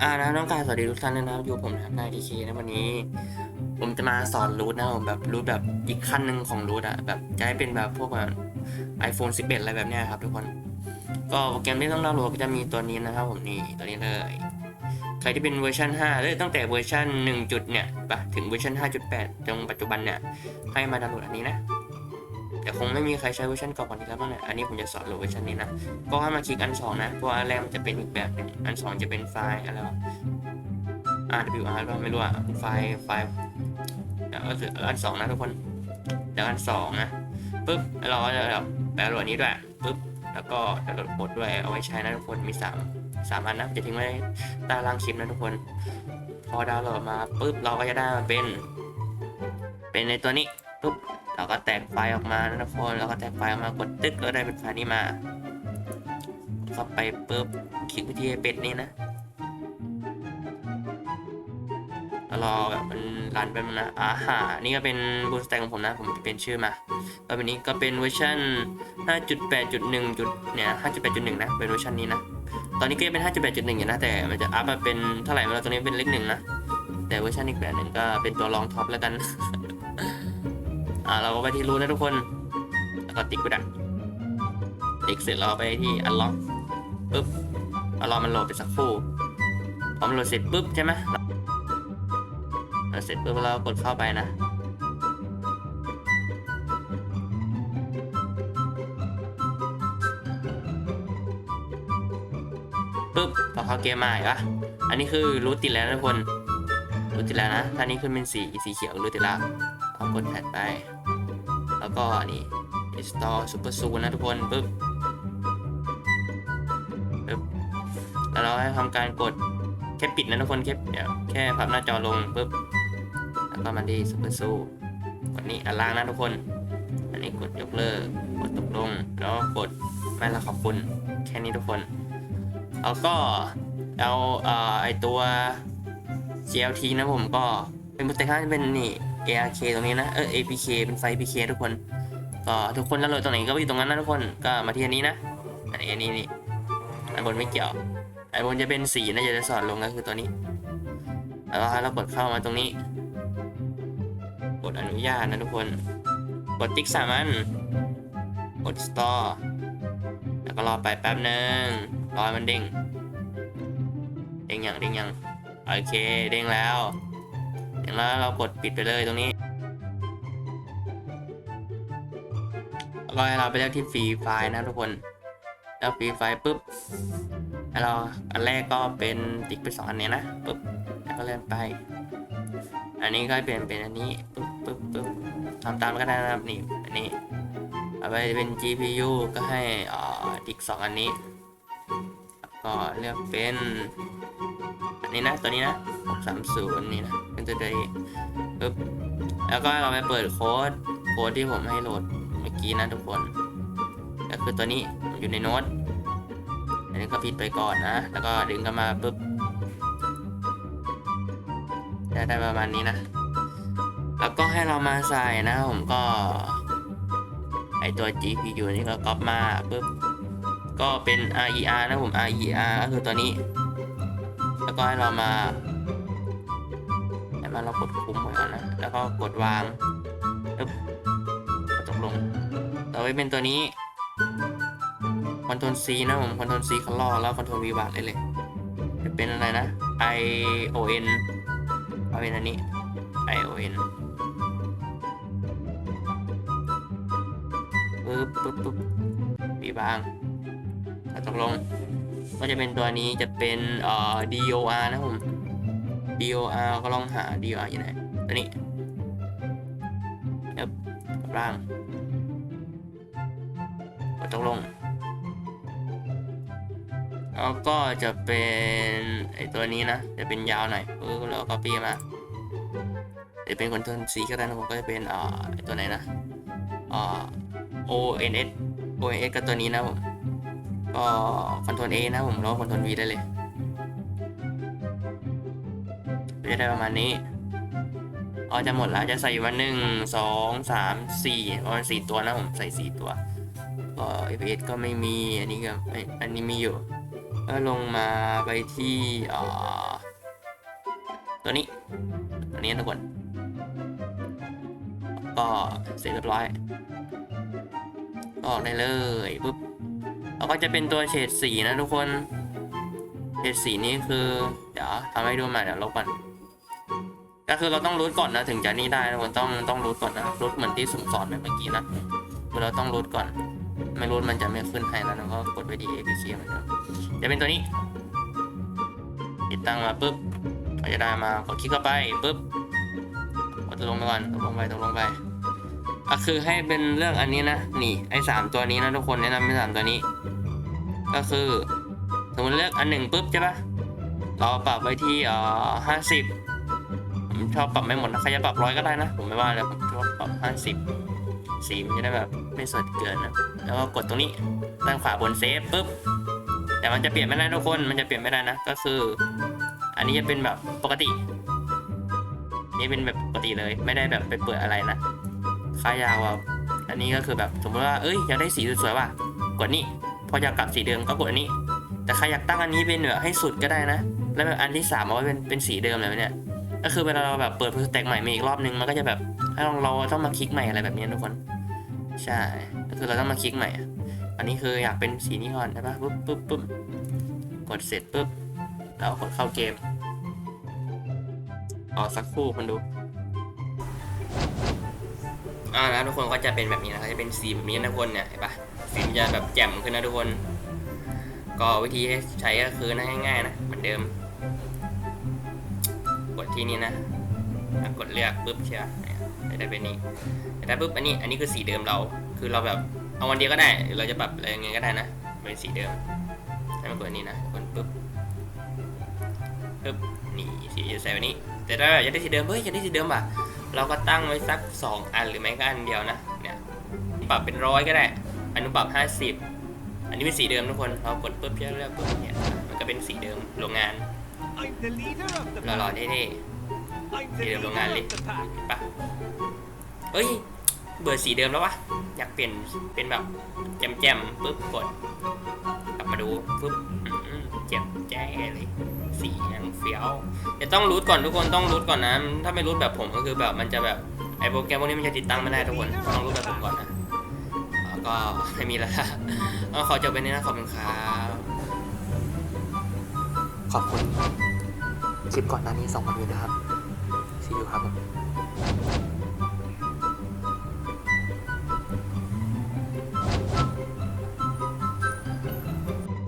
อ่านะน้องกายสวัสดีทุกท่านเลยนะครับอยู่ผมนะนายทีเคนะวันนี้ ผมจะมาสอนรูทนะผมแบบรูทแบบอีกขั้นหนึ่งของรูทอะแบบจะให้เป็นแบบพวกแบบ iPhone 11 อะไรแบบเนี้ยครับทุกคน ก็โปรแกรมที่ต้องดาวน์โหลดก็จะมีตัวนี้นะครับผมนี่ตัวนี้เลย ใครที่เป็นเวอร์ชัน5เลยตั้งแต่เวอร์ชัน1จุดเนี่ยปะถึงเวอร์ชัน5.8จนปัจจุบันเนี่ยให้มาดาวน์โหลดอันนี้นะ แต่คงไม่มีใครใช้เวอร์ชันเก่ากว่านี้แล้วบ้งเนี่ยอันนี้ผมจะสอนโหลดเวอร์ชันนี้นะ ก็ให้มาคลิกอันสองนะเพราะว่าอันแรกมันจะเป็นอีกแบบหนึ่งอันสองจะเป็นไฟล์อะไรวะ RWR หรือเปล่าไม่รู้อะไฟล์ไฟล์เดี๋ยวก็คืออันสองนะทุกคนเดี๋ยวอันสองนะปุ๊บเราก็จะแบบแปลโหลดนี้ด้วยปุ๊บแล้วก็ดาวน์โหลดบทด้วยเอาไว้ใช้นะทุกคนมีสามสามอันนะจะทิ้งไว้ใต้ล่างคลิปนะทุกคน พอดาวน์โหลดมาปุ๊บเราก็จะได้มาเป็น เป็นในตัวนี้ปุ๊บ เราก็แตกไฟล์ออกมานะทุกคนเราก็แตกไฟล์ออกมากดตึ๊กแล้วได้เป็นไฟล์นี้มาเข้าไปปุ๊บคลิกไปที่เป็ดนี่นะรอแบบมันรันไปบนึงนะอาหานี่ก็เป็นบูสแตงของผมนะ ผมเป็นชื่อมาก็เป็นนี้ก็เป็นเวอร์ชัน5.8.1จุดเนี่ย5.8.1 นะ เป็นเวอร์ชันนี้นะ ตอนนี้ก็ยังเป็น 5.8.1 อยู่นะ แต่มันจะอัพมาเป็นเท่าไหร่ไม่รู้ตอนนี้เป็นเลขหนึ่งนะ แต่เวอร์ชันอีกแบบหนึ่งก็เป็นตัวรองท็อปแล้วกัน อ่าเราก็ไปที่รูนะทุกคนแล้วก็ติ๊กไปดักติ๊กเสร็จเราไปที่ unlock ปุ๊บเอารอมันโหลดไปสักครู่พอมันโหลดเสร็จปุ๊บใช่ไหมเสร็จปุ๊บเรากดเข้าไปนะปุ๊บพอเข้าเกมมาเห็นปะอันนี้คือรูทติดแล้วทุกคนรูทติดแล้วนะถ้านี้ขึ้นเป็นสีสีเขียวรูทติดแล้วเอากดแพดไป แล้วก็นี่ install super zoom นะทุกคนปุ๊บปุ๊บแล้วเราให้ทำการกดแค่ปิดนะทุกคนแค่เดี๋ยวแค่พับหน้าจอลงปุ๊บแล้วก็มาที่ซูเปอร์ซูกดนี้อันล่างนะทุกคน อันนี้กดยกเลิกกดตกลง แล้วกดไม่ละขอบคุณแค่นี้ทุกคนแล้วก็เอาไอตัว GLT นะผมก็เป็นโปรเจกต์ที่เป็นนี่ ARK ตรงนี้นะเออ APK เป็นไฟ APK ทุกคนก็ทุกคนแล้วโหลดตรงไหนก็ไปอยู่ตรงนั้นนะทุกคนก็มาที่อันนี้นะอันนี้อันนี้นี่อันบนไม่เกี่ยวอันบนจะเป็นสีนะจะสอนลงก็คือตัวนี้แล้วก็เรากดเข้ามาตรงนี้ กดอนุญาตนะทุกคน กดติ๊กสามอันกด store แล้วก็รอไปแป๊บหนึ่งรอให้มันเด้งเด้งยังเด้งยังโอเคเด้งแล้ว แล้วเรากดปิดไปเลยตรงนี้แล้วก็ให้เราไปเลือกที่ฟรีไฟล์นะทุกคนแล้วฟรีไฟล์ปุ๊บให้เราอันแรกก็เป็นติ๊กไปสองอันเนี้ยนะปุ๊บแล้วก็เลื่อนไป อันนี้ก็เปลี่ยนเป็นอันนี้ปึ๊บปึ๊บปึ๊บทำตามก็ได้นะครับนี่อันนี้เอาไปเป็น GPU ก็ให้อ่าดิกสองอันนี้แล้วก็เลือกเป็น อันนี้นะตัวนี้นะ630นี่นะ เป็นตัวนี้ปึ๊บแล้วก็เราไปเปิดโค้ดโค้ดที่ผมให้โหลดเมื่อกี้นะทุกคน ก็คือตัวนี้อยู่ในโน้ตอันนี้ก็ปิดไปก่อนนะ แล้วก็ดึงเข้ามาปึ๊บได้ได้ประมาณนี้นะ แล้วก็ให้เรามาใส่นะผมก็ ไอตัว GPU นี่ก็ก๊อปมาปุ๊บ ก็เป็น RER นะผม RER ก็คือตัวนี้ แล้วก็ให้เรามา ให้มาเรากดคุมไว้ก่อนนะแล้วก็กดวางปึ๊บตกลง ต่อไปเป็นตัวนี้ Ctrl C นะผม Ctrl C คัลลอแล้ว Ctrl V วางได้เลยจะเป็นอะไรนะ ION เอาเป็นอันนี้ ion ปึ๊บปึ๊บปึ๊บปีบางตกลง ก็จะเป็นตัวนี้จะเป็นเอ่อ dor นะผม dor ก็ลองหา dor อยู่ไหนตัวนี้เอ๊บกับล่างกดตกลงแล้วก็จะเป็นไอตัวนี้นะ จะเป็นยาวหน่อยปึ๊บแล้วก็ปีมาจะเป็นคอนโทรลสีก็ได้นะผมก็จะเป็นอ่าไอตัวไหนนะอ่า ONS ONS ก็ตัวนี้นะผมก็คอนโทรล A นะผมแล้วคอนโทรล V ได้เลย ก็จะได้ประมาณนี้อ๋อจะหมดแล้วจะใส่วันหนึ่งสองสามสี่ประมาณสี่ตัวนะผมใส่สี่ตัวก็ FPS ก็ไม่มีอันนี้ก็อันนี้มีอยู่แล้วลงมาไปที่ออตัวนี้ตัวนี้ทุกคนก็เสร็จเรียบร้อยก็ออกได้เลยปุ๊บแล้วก็จะเป็นตัวเฉดสีนะทุกคนเฉดสีนี้คือ เดี๋ยวทำให้ดูใหม่เดี๋ยวลบก่อน ก็คือเราต้องรูทก่อนนะถึงจะนี่ได้ทุกคนต้องต้องรูทก่อนนะรูทเหมือนที่สุ่มสอนไปเมื่อกี้นะเราต้องรูทก่อน ไม่รูทมันจะไม่ขึ้นให้แล้วเราก็กดไปที่ APK เหมือนเดิมจะเป็นตัวนี้ ติดตั้งมาปุ๊บก็จะได้มากดคลิกเข้าไปปุ๊บกดตกลงไปก่อนตกลงไปตกลงไปอะคือให้เป็นเรื่องอันนี้นะนี่ไอ้สามตัวนี้นะทุกคนแนะนำเป็นสามตัวนี้ ก็คือสมมติเลือกอันหนึ่งปุ๊บใช่ปะเราปรับไว้ที่เอ่อห้าสิบ ผมชอบปรับไม่หมดนะใครจะปรับร้อยก็ได้นะ ผมไม่ว่าเลยผมชอบปรับห้าสิบสีมันจะได้แบบไม่สดเกินนะแล้วก็กดตรงนี้ด้านขวาบนเซฟปุ๊บแต่มันจะเปลี่ยนไม่ได้ทุกคนมันจะเปลี่ยนไม่ได้นะก็คือ อันนี้จะเป็นแบบปกติ นี่เป็นแบบปกติเลย ไม่ได้แบบไปเปิดอะไรนะค่ายาวแบบอันนี้ก็คือแบบสมมติว่าเอ้ยอยากได้สีสวยๆว่ะกดนี่พออยากกลับสีเดิมก็กดอันนี้ แต่ใครอยากตั้งอันนี้เป็นแบบให้สุดก็ได้นะ แล้วแบบอันที่สามเอาไว้เป็นเป็นสีเดิมเลยเนี่ย ก็คือเวลาเราแบบเปิดโปรแตกใหม่มาอีกรอบนึงมันก็จะแบบให้เราเราต้องมาคลิกใหม่อะไรแบบนี้ทุกคน ใช่ก็คือเราต้องมาคลิกใหม่ อันนี้คืออยากเป็นสีนี้ก่อนใช่ปะปุ๊บปุ๊บปุ๊บกดเสร็จปุ๊บแล้วกดเข้าเกมรอสักครู่คนดูอ่าแล้วทุกคนก็จะเป็นแบบนี้นะครับจะเป็นสีแบบนี้นะทุกคนเนี่ยเห็นปะสีมันจะแบบแจ่มขึ้นนะทุกคน ก็วิธีใช้ก็คือง่ายๆนะเหมือนเดิม กดที่นี่นะกดเลือกปุ๊บใช่ไหมจะได้เป็นนี้แต่ถ้ปุ๊บอันนี้อันนี้คือสีเดิมเรา คือเราแบบเอาวันเดียวก็ได้หรือเราจะปรับอะไรยังไงก็ได้นะเป็นสีเดิมให้มันกดอันนี้นะกดปุ๊บปึ๊บนี่สีจะใส่วันนี้ แต่ถ้าอยากได้สีเดิมเฮ้ยอยากได้สีเดิมอะเราก็ตั้งไว้สัก 2 อันหรือไม่ก็อันเดียวนะเนี่ยปรับเป็นร้อยก็ได้อันนู้ปรับ 50 อันนี้เป็นสีเดิมทุกคนเรากดปุ๊บเชื่อเลือกปุ๊บเนี่ยมันก็เป็นสีเดิมโรงงาน หล่อๆเท่ I'm the Leader leader of Long Alley. of the pack. ๆเห็นปะเฮ้ย เบื่อสีเดิมแล้ววะ อยากเปลี่ยนเป็นแบบแจมๆปุ๊บกดกลับมาดูปุ๊บเจ็บแจ้เลย สียังเฟี้ยวเดี๋ยวต้องรูทก่อนทุกคนต้องรูทก่อนนะ ถ้าไม่รูทแบบผมก็คือแบบมันจะแบบไอโปรแกรมพวกนี้มันจะติดตั้งไม่ได้ทุกคนต้องรูทแบบผมก่อนนะ แล้วก็ไม่มีแล้วละก็ขอจบไปนี้นะขอบคุณครับ ขอบคุณคลิปก่อนหน้านี้สองวันนี้นะครับ see you ครับผม